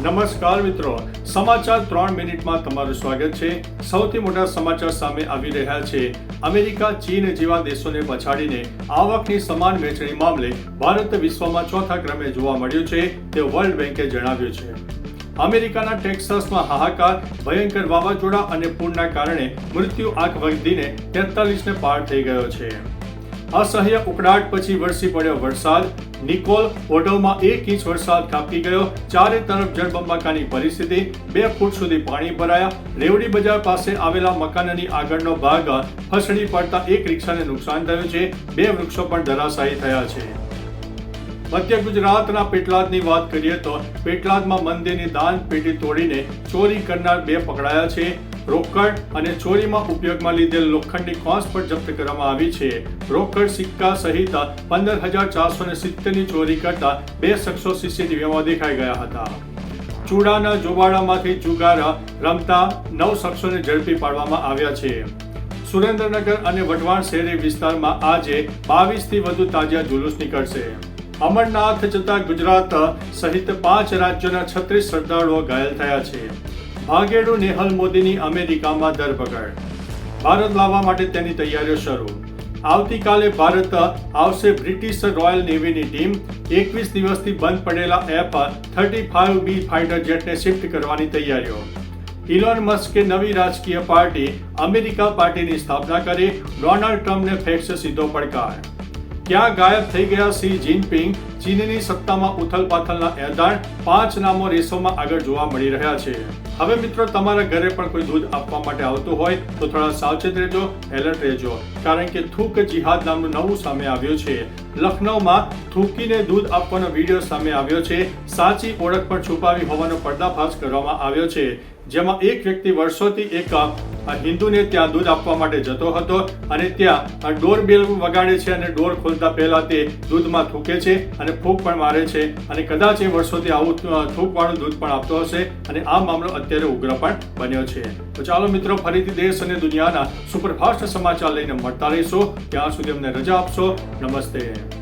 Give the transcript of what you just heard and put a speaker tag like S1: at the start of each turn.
S1: નમસ્કાર મિત્રો. સમાચાર ત્રણ મિનિટમાં તમારું સ્વાગત છે. સૌથી મોટા સમાચાર સામે આવી રહ્યા છે. અમેરિકા, ચીન જેવા દેશોને પછાડીને આવકની સમાન વહેંચણી મામલે ભારત વિશ્વમાં ચોથા ક્રમે જોવા મળ્યું છે તે વર્લ્ડ બેંકે જણાવ્યું છે. અમેરિકાના ટેક્સાસમાં હાહાકાર, ભયંકર વાવાઝોડા અને પૂરના કારણે મૃત્યુ આંખ વધીને તેતાલીસને પાર થઈ ગયો છે. અસહ્ય ઉકળાટ પછી વરસી પડ્યો વરસાદ. નિકોલ ઓઢવમાં એક ઇંચ વરસાદ કાપી ગયો. ચારે તરફ જળબંબાકાની પરિસ્થિતિ. બે ફૂટ સુધી પાણી ભરાયા. રેવડી બજાર પાસે આવેલા મકાનની આગળનો ભાગ ફસડી પડતા એક રિક્ષાને નુકસાન થયું છે. બે વૃક્ષો પણ ધરાશાયી થયા છે. મધ્ય ગુજરાતના પેટલાદની વાત કરીએ તો પેટલાદમાં મંદિરની દાન પેટી તોડીને ચોરી કરનાર બે પકડાયા છે. રોકડ અને ચોરીમાં ઉપયોગમાં લીધેલ લોખંડની કોસ પણ જપ્ત કરવામાં આવી છે. રોકડ સિક્કા સહિત પંદર હજાર ચારસો ને સિત્તેરની ચોરી કરતા બે શખ્સો સીસીટીવીમાં દેખાઈ ગયા હતા. ચૂડાના જોવાડામાંથી જુગાર રમતા નવ શખ્સોને ઝડપી પાડવામાં આવ્યા છે. સુરેન્દ્રનગર અને વઢવાણ શહેરી વિસ્તારમાં આજે બાવીસથી વધુ તાજિયા જુલુસ નીકળશે. અમરનાથ જતા ગુજરાત સહિત પાંચ રાજ્યોના છત્રીસ શ્રદ્ધાળુઓ ઘાયલ થયા છે. ભાગેડુ નેહલ મોદીની અમેરિકામાં ધરપકડ. ભારત લાવવા માટે તેની તૈયારીઓ શરૂ. આવતીકાલે ભારત આવશે બ્રિટિશ રોયલ નેવીની ટીમ. એકવીસ દિવસથી બંધ પડેલા F thirty five B fighter જેટને shift કરવાની તૈયારીઓ. ઇલોન મસ્કે નવી રાજકીય પાર્ટી અમેરિકા પાર્ટીની સ્થાપના કરી. ડોનાલ્ડ ટ્રમ્પને ફેંકશે સીધો પડકાર. ક્યાં ગાયબ થઈ ગયા સી જિનપિંગ ચીનની સત્તામાં ઉથલપાથલના એરદાણ પાંચ નામો રેસોમાં આગળ જોવા મળી રહ્યા છે. હવે મિત્રો, તમારા ઘરે પણ કોઈ દૂધ આપવા માટે આવતું હોય તો થોડા સાવચેત રહેજો, એલર્ટ રહેજો, કારણ કે થૂક જિહાદ નામનું નવું સામે આવ્યું છે. લખનૌમાં થૂકીને દૂધ આપવાનો વીડિયો સામે આવ્યો છે. સાચી ઓળખ પણ છુપાવી હોવાનો પર્દાફાશ કરવામાં આવ્યો છે. જેમાં એક વ્યક્તિ વર્ષોથી એક હિન્દુને ત્યાં દૂધ આપવા માટે જતો હતો અને ત્યાં ડોર બેલ વગાડે છે અને ડોર ખોલતા પહેલા તે દૂધમાં થૂકે છે અને ફૂંક પણ મારે છે અને કદાચ એ વર્ષોથી આવું થૂકવાળું દૂધ પણ આપતો હશે અને આ મામલો અત્યારે ઉગ્ર પણ બન્યો છે. તો ચાલો મિત્રો, ફરીથી દેશ અને દુનિયાના સુપરફાસ્ટ સમાચાર લઈને મળતા રહીશું. ત્યાં સુધી અમને રજા આપશો. નમસ્તે.